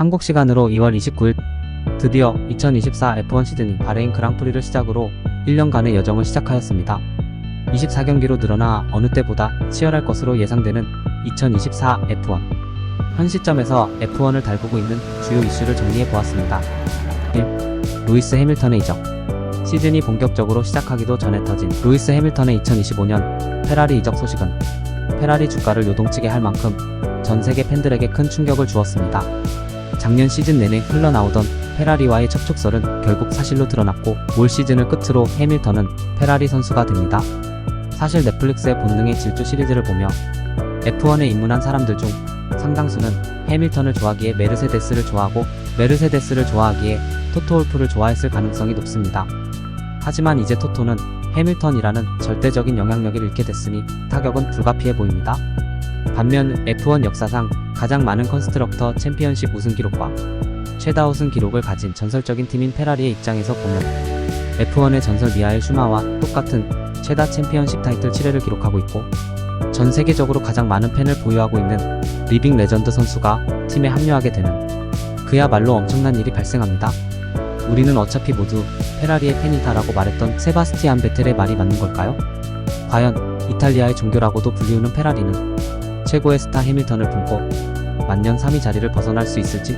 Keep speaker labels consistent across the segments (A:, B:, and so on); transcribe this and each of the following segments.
A: 한국 시간으로 2월 29일 드디어 2024 F1 시즌이 바레인 그랑프리를 시작으로 1년간의 여정을 시작하였습니다. 24경기로 늘어나 어느 때보다 치열할 것으로 예상되는 2024 F1. 현 시점에서 F1을 달구고 있는 주요 이슈를 정리해 보았습니다. 1. 루이스 해밀턴의 이적. 시즌이 본격적으로 시작하기도 전에 터진 루이스 해밀턴의 2025년 페라리 이적 소식은 페라리 주가를 요동치게 할 만큼 전 세계 팬들에게 큰 충격을 주었습니다. 작년 시즌 내내 흘러나오던 페라리와의 접촉설은 결국 사실로 드러났고 올 시즌을 끝으로 해밀턴은 페라리 선수가 됩니다. 사실 넷플릭스의 본능의 질주 시리즈를 보며 F1에 입문한 사람들 중 상당수는 해밀턴을 좋아하기에 메르세데스를 좋아하고 메르세데스를 좋아하기에 토토 wol프를 좋아했을 가능성이 높습니다. 하지만 이제 토토는 해밀턴이라는 절대적인 영향력을 잃게 됐으니 타격은 불가피해 보입니다. 반면 F1 역사상 가장 많은 컨스트럭터 챔피언십 우승 기록과 최다 우승 기록을 가진 전설적인 팀인 페라리의 입장에서 보면 F1의 전설 미하엘 슈마와 똑같은 최다 챔피언십 타이틀 7회를 기록하고 있고 전 세계적으로 가장 많은 팬을 보유하고 있는 리빙 레전드 선수가 팀에 합류하게 되는 그야말로 엄청난 일이 발생합니다. 우리는 어차피 모두 페라리의 팬이다라고 말했던 세바스티안 베텔의 말이 맞는 걸까요? 과연 이탈리아의 종교라고도 불리우는 페라리는 최고의 스타 해밀턴을 품고 만년 3위 자리를 벗어날 수 있을지?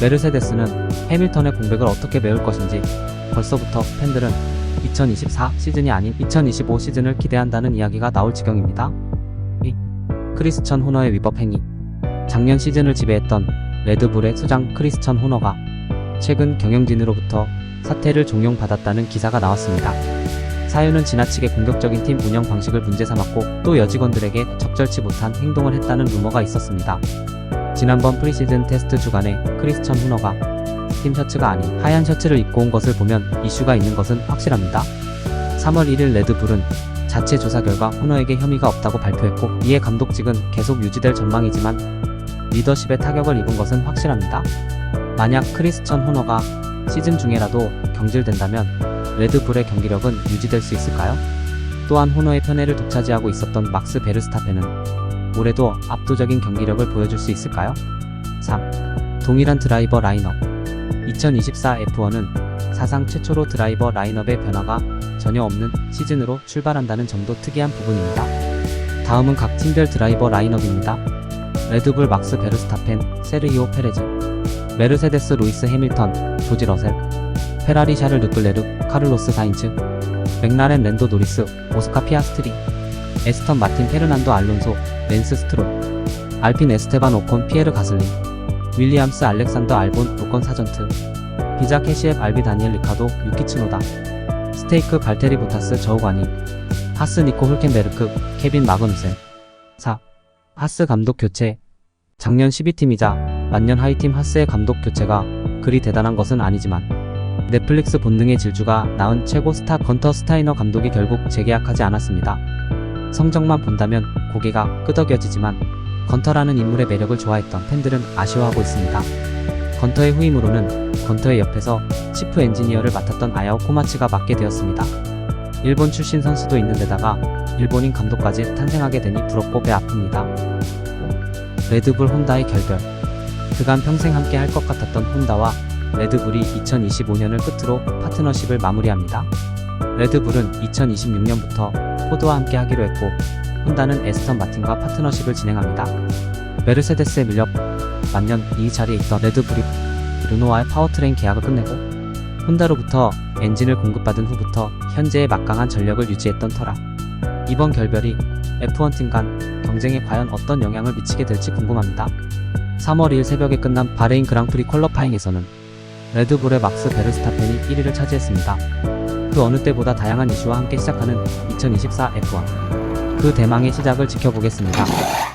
A: 메르세데스는 해밀턴의 공백을 어떻게 메울 것인지 벌써부터 팬들은 2024 시즌이 아닌 2025 시즌을 기대한다는 이야기가 나올 지경입니다. 2. 크리스천 호너의 위법 행위 작년 시즌을 지배했던 레드불의 수장 크리스천 호너가 최근 경영진으로부터 사퇴를 종용받았다는 기사가 나왔습니다. 사유는 지나치게 공격적인 팀 운영 방식을 문제 삼았고 또 여직원들에게 적절치 못한 행동을 했다는 루머가 있었습니다. 지난번 프리시즌 테스트 주간에 크리스천 후너가 팀 셔츠가 아닌 하얀 셔츠를 입고 온 것을 보면 이슈가 있는 것은 확실합니다. 3월 1일 레드불은 자체 조사 결과 후너에게 혐의가 없다고 발표했고 이에 감독직은 계속 유지될 전망이지만 리더십에 타격을 입은 것은 확실합니다. 만약 크리스천 호너가 시즌 중에라도 경질된다면 레드불의 경기력은 유지될 수 있을까요? 또한 호너의 편애를 독차지하고 있었던 막스 베르스타펜은 올해도 압도적인 경기력을 보여줄 수 있을까요? 3. 동일한 드라이버 라인업 2024 F1은 사상 최초로 드라이버 라인업의 변화가 전혀 없는 시즌으로 출발한다는 점도 특이한 부분입니다. 다음은 각 팀별 드라이버 라인업입니다. 레드불 막스 베르스타펜, 세르히오 페레즈, 메르세데스 루이스 해밀턴, 조지 러셀, 페라리 샤를 르클레르, 카를로스 사인츠, 맥라렌 랜도 노리스, 오스카 피아스트리, 에스턴 마틴 페르난도 알론소, 렌스 스트롤, 알핀 에스테반 오콘 피에르 가슬린, 윌리엄스 알렉산더 알본 로건 사전트, 비자 캐시앱 알비 다니엘 리카도 유키 츠노다, 스테이크 발테리 보타스 저우관이, 하스 니코 hul켄베르크, 케빈 마그누센. 4. 하스 감독 교체. 작년 12팀이자 만년 하이팀 하스의 감독 교체가 그리 대단한 것은 아니지만 넷플릭스 본능의 질주가 낳은 최고 스타 건터 스타이너 감독이 결국 재계약하지 않았습니다. 성적만 본다면 고개가 끄덕여지지만 건터라는 인물의 매력을 좋아했던 팬들은 아쉬워하고 있습니다. 건터의 후임으로는 건터의 옆에서 치프 엔지니어를 맡았던 아야오 코마츠가 맡게 되었습니다. 일본 출신 선수도 있는데다가 일본인 감독까지 탄생하게 되니 부럽고 배 아픕니다. 레드불 혼다의 결별 그간 평생 함께 할 것 같았던 혼다와 레드불이 2025년을 끝으로 파트너십을 마무리합니다. 레드불은 2026년부터 포드와 함께 하기로 했고 혼다는 에스턴 마틴과 파트너십을 진행합니다. 메르세데스에 밀려 만년 이 자리에 있던 레드불이 르노와의 파워트레인 계약을 끝내고 혼다로부터 엔진을 공급받은 후부터 현재의 막강한 전력을 유지했던 터라 이번 결별이 F1 팀 간 경쟁에 과연 어떤 영향을 미치게 될지 궁금합니다. 3월 2일 새벽에 끝난 바레인 그랑프리 퀄러파잉에서는 레드불의 막스 베르스타펜이 1위를 차지했습니다. 그 어느 때보다 다양한 이슈와 함께 시작하는 2024 F1. 그 대망의 시작을 지켜보겠습니다.